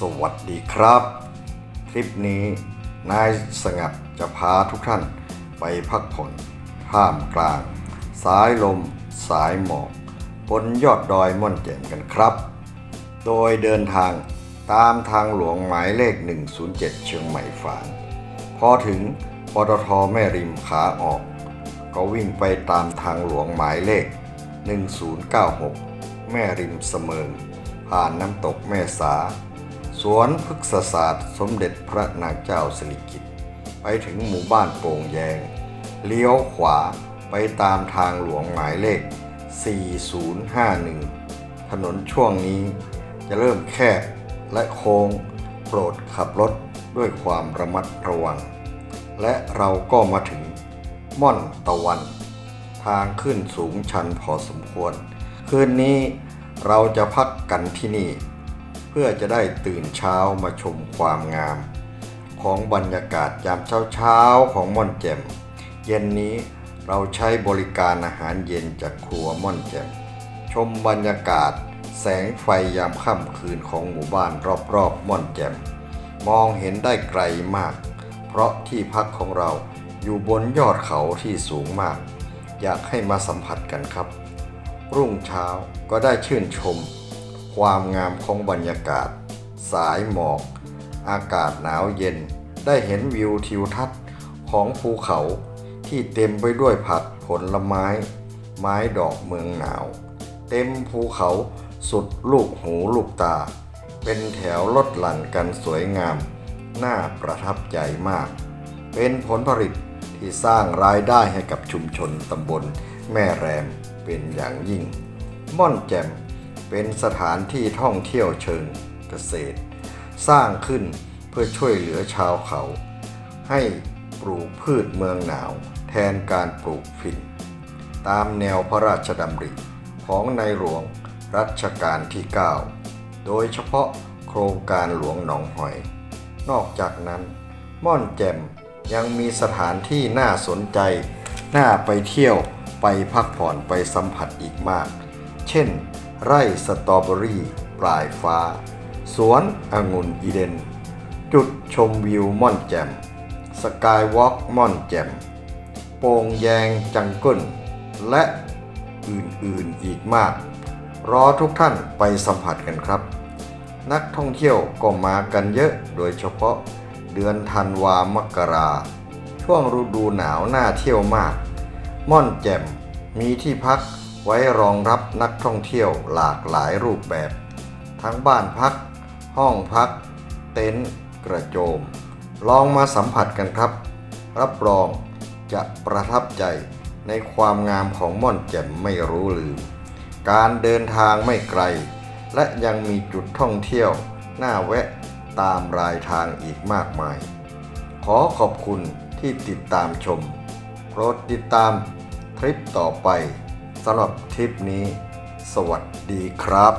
สวัสดีครับ คลิปนี้นายสงัดจะพาทุกท่านไปพักผ่อนท่ามกลาง สายลม สายหมอกบนยอดดอยม่อนแจ่มกันครับ โดยเดินทางตามทางหลวงหมายเลข 107 เชียงใหม่ฝางพอถึงปตทแม่ริมขาออก ก็วิ่งไปตามทางหลวงหมายเลข 1096 แม่ริมเสมิงผ่านน้ำตกแม่สา สวนพฤกษศาสตร์สมเด็จพระนางเจ้าสิริกิติ์ไปถึงหมู่บ้านโป่งแยง เลี้ยวขวาไปตามทางหลวงหมายเลข 4051 ถนนช่วงนี้จะเริ่มแคบและโค้งโปรดขับรถด้วยความระมัดระวัง และเราก็มาถึงม่อนตะวัน ทางขึ้นสูงชันพอสมควร คืนนี้เราจะพักกันที่นี่ พื่อจะได้ตื่นเช้ามาชมความงาม ของบรรยากาศยามเช้าเช้าๆของม่อนแจ่ม เย็นนี้เราใช้บริการอาหารเย็นจากครัวม่อนแจ่ม ชมบรรยากาศแสงไฟยามค่ำคืนของหมู่บ้านรอบๆม่อนแจ่ม มองเห็นได้ไกลมาก เพราะที่พักของเราอยู่บนยอดเขาที่สูงมาก อยากให้มาสัมผัสกันครับ รุ่งเช้าก็ได้ชื่นชม ความงามของบรรยากาศ สายหมอก อากาศหนาวเย็น ได้เห็นวิวทิวทัศน์ของภูเขาที่เต็มไปด้วยผักผลไม้ ไม้ดอกเมืองหนาว เต็มภูเขาสุดลูกหูลูกตา เป็นแถวลดหลั่นกันสวยงาม น่าประทับใจมาก เป็นผลผลิตที่สร้างรายได้ให้กับชุมชนตำบลแม่แรมเป็นอย่างยิ่ง ม่อนแจ่ม เป็นสถานที่ท่องเที่ยวเชิงเกษตร สร้างขึ้นเพื่อช่วยเหลือชาวเขา ให้ปลูกพืชเมืองหนาว แทนการปลูกฝิ่น ตามแนวพระราชดำริของในหลวงรัชกาลที่ 9 โดยเฉพาะโครงการหลวงหนองหอย นอกจากนั้น ม่อนแจ่มยังมีสถานที่น่าสนใจ น่าไปเที่ยวไปพักผ่อนไปสัมผัสอีกมาก เช่น ไร่สตรอเบอรี่ปลายฟ้า สวนองุ่นอีเดน จุดชมวิวม่อนแจ่ม สกายวอล์กม่อนแจ่ม โป่งแยงจังก้น และอื่นๆอีกมาก รอทุกท่านไปสัมผัสกันครับ นักท่องเที่ยวก็มากันเยอะโดยเฉพาะเดือนธันวามกรา ช่วงฤดูหนาวน่าเที่ยวมาก ม่อนแจ่มมีที่พัก ไว้รองรับนักท่องเที่ยวหลากหลายรูปแบบ ทั้งบ้านพัก ห้องพัก เต็นท์กระโจม ลองมาสัมผัสกันครับ รับรองจะประทับใจในความงามของม่อนแจ่มไม่รู้ลืม การเดินทางไม่ไกล และยังมีจุดท่องเที่ยว น่าแวะตามรายทางอีกมากมาย ขอขอบคุณที่ติดตามชม โปรดติดตามทริปต่อไป สำหรับทริปนี้ สวัสดีครับ